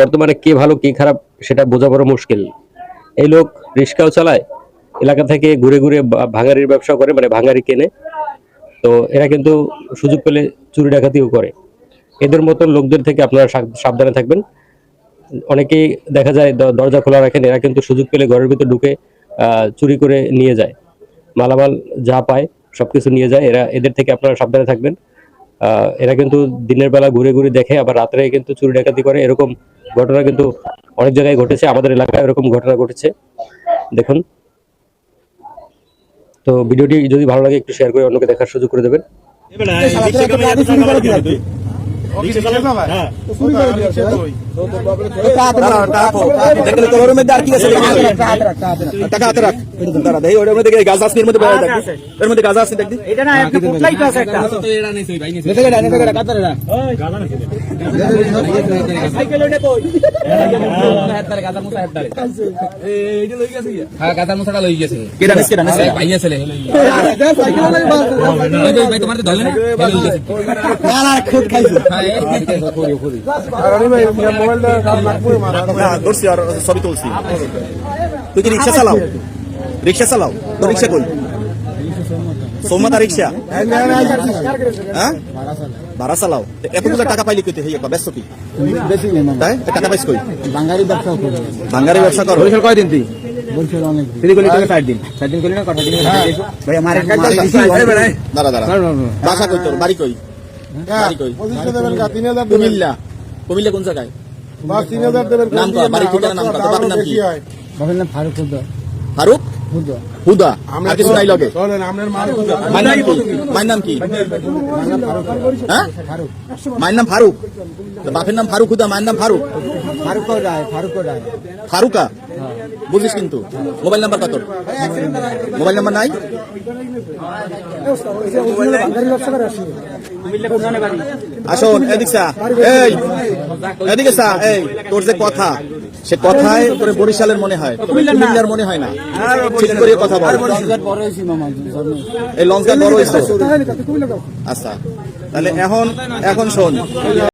বর্তমানে কে ভালো, কে খারাপ সেটা বোঝা বড় মুশকিল। এই লোক রিক্সাও চালায়, এলাকা থেকে ঘুরে ঘুরে ভাঙারির ব্যবসা করে মানে ভাঙারি কেনে। তো এরা কিন্তু সুযোগ পেলে চুরি ডাকাতিও করে। এদের মতন লোকদের থেকে আপনারা সাবধানে থাকবেন। অনেকেই দেখা যায় দরজা খোলা রাখেন, এরা কিন্তু সুযোগ পেলে ঘরের ভিতরে ঢুকে চুরি করে নিয়ে যায়। মালামাল যা পায়, সবকিছু নিয়ে যায়। এরা, এদের থেকে আপনারা সাবধানে থাকবেন। এরা কিন্তু দিনের বেলা ঘুরে ঘুরে দেখে, আবার রাত্রে কিন্তু চুরি ডাকাতি করে। এরকম ঘটনা কিন্তু অনেক জায়গায় ঘটেছে আমাদের এলাকায় এরকম ঘটনা ঘটেছে। দেখুন। তো ভিডিওটি যদি ভালো লাগে একটু শেয়ার করে অন্যকে দেখার সুযোগ করে দেবেন। তোমার তো না লই গেছে। না? ধরছি আর ছবি তুলছি তুই কি রিক্সা চালাও রিক্সা চালাও তো রিক্সা কই সৌমাতা রিক্সা হ্যাঁ ভাড়া চালাও এতগুলো টাকা পাইলি কইতে হই ব্যস্ত কি তাই টাকা পাইছ কই বাঙালি ব্যবসা করে বাঙালি ব্যবসা করো বরিশাল কয়দিন তুই বরিশাল অনেক তুই করলি তোকে ষাট দিন ষাট দিন করলি না কটা দিন ভাই আমার দাঁড়া দাঁড়া বাসা কই তোর বাড়ি কই কুমিল্লা। কুমিল্লা কোন জায়গায়? নাম বাড়ি ঠিকানা নাম বাবার নাম কি? বাবার নাম ফারুক খুদ্দ ফারুক? হুদা। আর কিছু নাই লগে? মায়ের নাম কি? মায়ের নাম হ্যাঁ? মায়ের নাম ফারুক। তো বাপের নাম ফারুক হুদা মায়ের নাম ফারুক। ফারুক রায় ফারুক রায় ফারুকা? বুঝিস কিন্তু। মোবাইল নাম্বার কত? মোবাইল নাম্বার নাই? আসুন, এদিক এদিকে চা এই, তোর যে কথা, সে কথায় তোর বরিশালের মনে হয়। মনে হয় না। ঠিক করে কথা বল। এই লঞ্চটা বড় হয়েছে আচ্ছা তাহলে এখন এখন শোন।